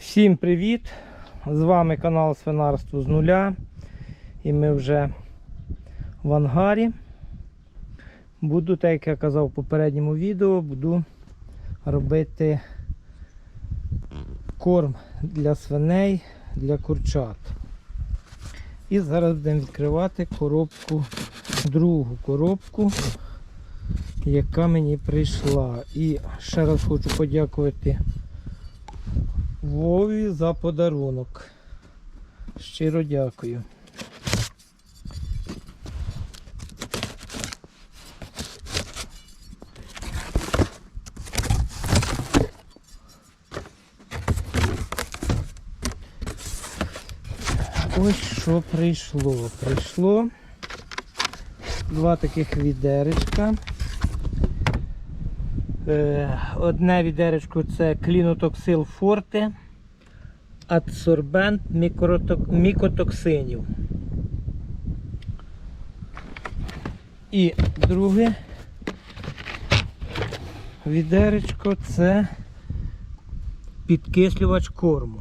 Всім привіт! З вами канал Свинарство з нуля. І ми вже в ангарі. Буду, так як я казав в попередньому відео, буду робити корм для свиней, для курчат. І зараз будемо відкривати коробку, другу коробку, яка мені прийшла. І ще раз хочу подякувати Вові за подарунок. Щиро дякую. Ось що прийшло. Прийшло два таких відеречка. Е, Одне відеречко це клінотоксил форте, адсорбент мікотоксинів. І друге відеречко це підкислювач корму.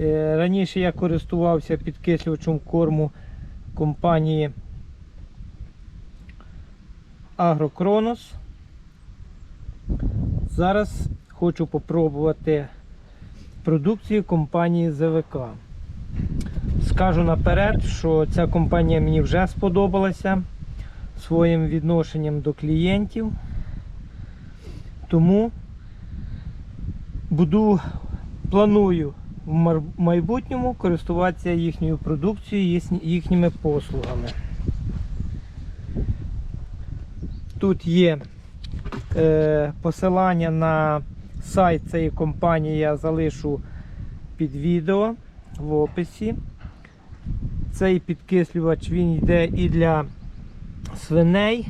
Е, Раніше я користувався підкислювачем корму компанії Агрокронос. Зараз хочу попробувати продукцію компанії ЗВК. Скажу наперед, що ця компанія мені вже сподобалася своїм відношенням до клієнтів. Тому буду, планую в майбутньому користуватися їхньою продукцією, їхніми послугами. Тут є посилання на сайт цієї компанії я залишу під відео в описі. Цей підкислювач він йде і для свиней,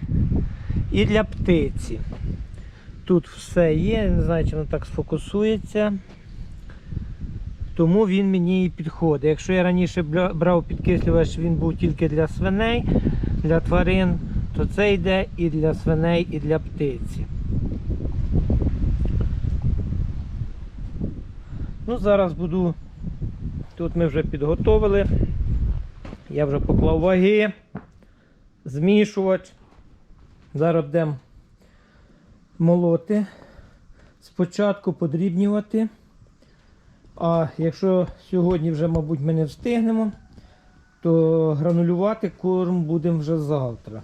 і для птиці. Тут все є, не знаю, чи воно так сфокусується. Тому він мені і підходить. Якщо я раніше брав підкислювач, він був тільки для свиней, для тварин, то це йде і для свиней, і для птиці. Ну, зараз буду. Тут ми вже підготовили. Я вже поклав ваги, змішувач. Зараз будемо молоти. Спочатку подрібнювати. А якщо сьогодні вже, мабуть, ми не встигнемо, то гранулювати корм будемо вже завтра.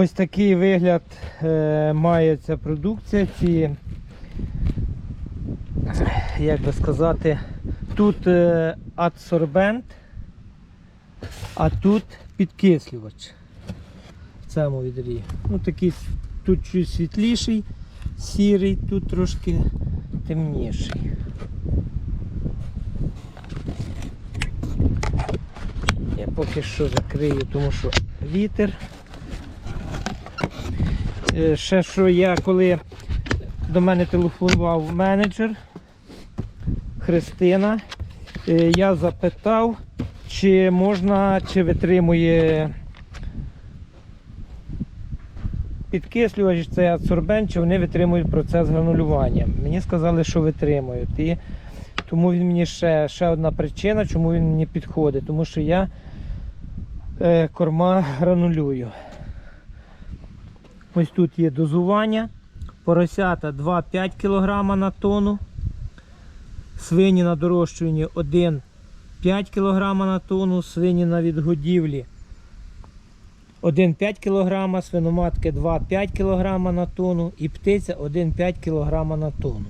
Ось такий вигляд е, має ця продукція. Ці, як би сказати, тут е, адсорбент, а тут підкислювач в цьому відрі. Ну, такий тут чуть світліший, сірий, тут трошки темніший. Я поки що закрию, тому що вітер. Е, Ще що я коли до мене телефонував менеджер Христина, е, я запитав, чи можна, чи витримує підкислювач, цей адсорбент, чи вони витримують процес гранулювання. Мені сказали, що витримують. І тому він мені ще, ще одна причина, чому він мені підходить. Тому що я е, корма гранулюю. Ось тут є дозування. Поросята 2,5 кг на тонну. Свині на дорощуванні 1,5 кг на тонну, свині на відгодівлі 1,5 кг, свиноматки 2,5 кг на тонну і птиця 1,5 кг на тонну.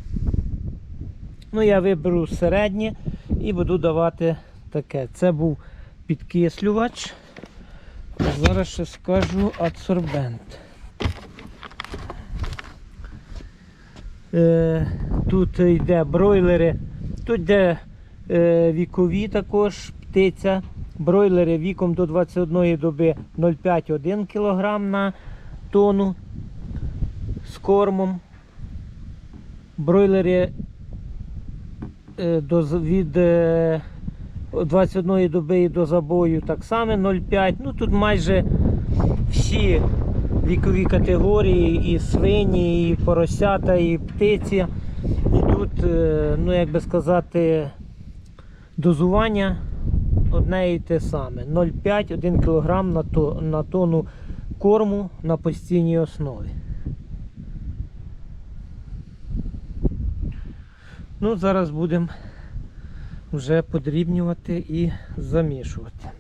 Ну, я виберу середнє і буду давати таке. Це був підкислювач. Зараз ще скажу адсорбент. Тут йде бройлери, тут йде е, вікові також птиця. Бройлери віком до 21 доби 0,5-1 кг на тонну з кормом. Бройлери е, від е, 21 доби до забою так само 0,5. Ну тут майже всі вікові категорії, і свині, і поросята, і птиці. Йдуть, е, ну як би сказати, дозування одне і те саме. 0,5-1 кг на, на тонну корму на постійній основі. Ну, зараз будемо вже подрібнювати і замішувати.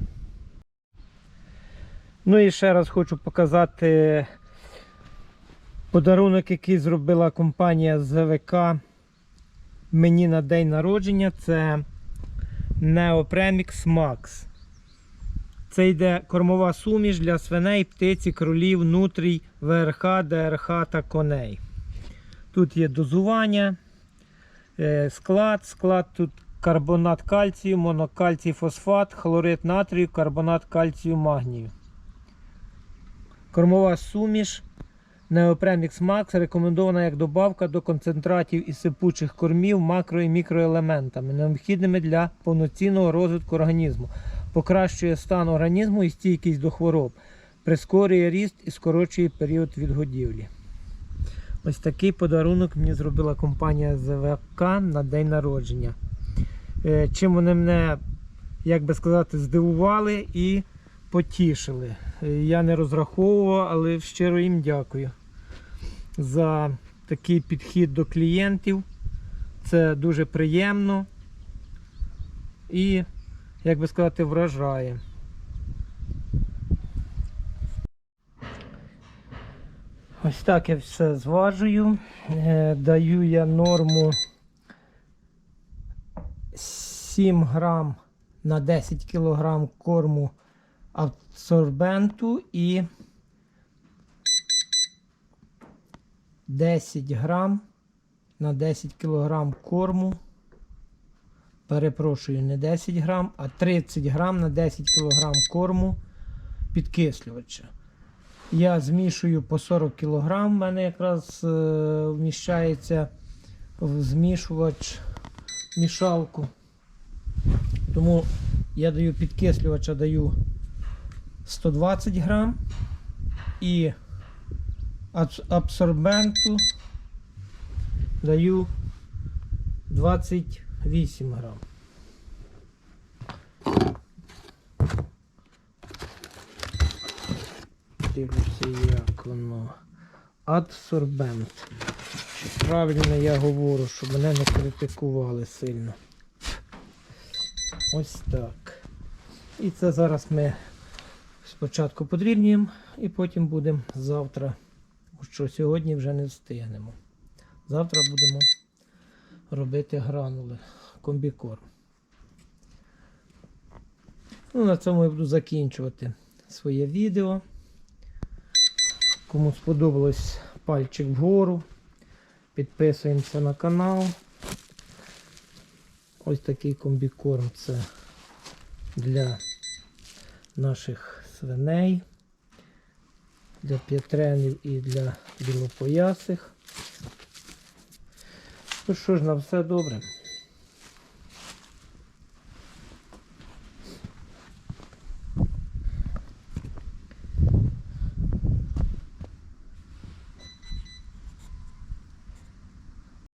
Ну і ще раз хочу показати подарунок, який зробила компанія ЗВК мені на день народження. Це Neopremix Max. Це йде кормова суміш для свиней, птиці, кролів, нутрій, ВРХ, ДРХ та коней. Тут є дозування, е, склад. Склад тут карбонат кальцію, монокальцій фосфат, хлорид натрію, карбонат кальцію магнію. Кормова суміш Neopremix Max рекомендована як добавка до концентратів і сипучих кормів макро і мікроелементами, необхідними для повноцінного розвитку організму, покращує стан організму і стійкість до хвороб, прискорює ріст і скорочує період відгодівлі. Ось такий подарунок мені зробила компанія ЗВК на день народження. Е, Чим вони мене, як би сказати, здивували і потішили. Я не розраховував, але щиро їм дякую за такий підхід до клієнтів. Це дуже приємно і, як би сказати, вражає. Ось так я все зважую. Е, Даю я норму 7 грам на 10 кг корму абсорбенту і 10 грам на 10 кг корму. Перепрошую, не 10 грам, а 30 грам на 10 кг корму підкислювача. Я змішую по 40 кг. У мене якраз е, вміщається в змішувач мішалку. Тому я даю підкислювача даю 120 грам і абсорбенту даю 28 грам. Дивлюся, як воно. Адсорбент. Правильно я говорю, щоб мене не критикували сильно. Ось так. І це зараз ми спочатку подрібнюємо і потім будемо завтра, що сьогодні вже не встигнемо. Завтра будемо робити гранули, комбікорм. Ну, на цьому я буду закінчувати своє відео. Кому сподобалось пальчик вгору. Підписуємося на канал. Ось такий комбікорм це для наших свиней, для п'ятренів і для білопоясих. Ну що ж, на все добре.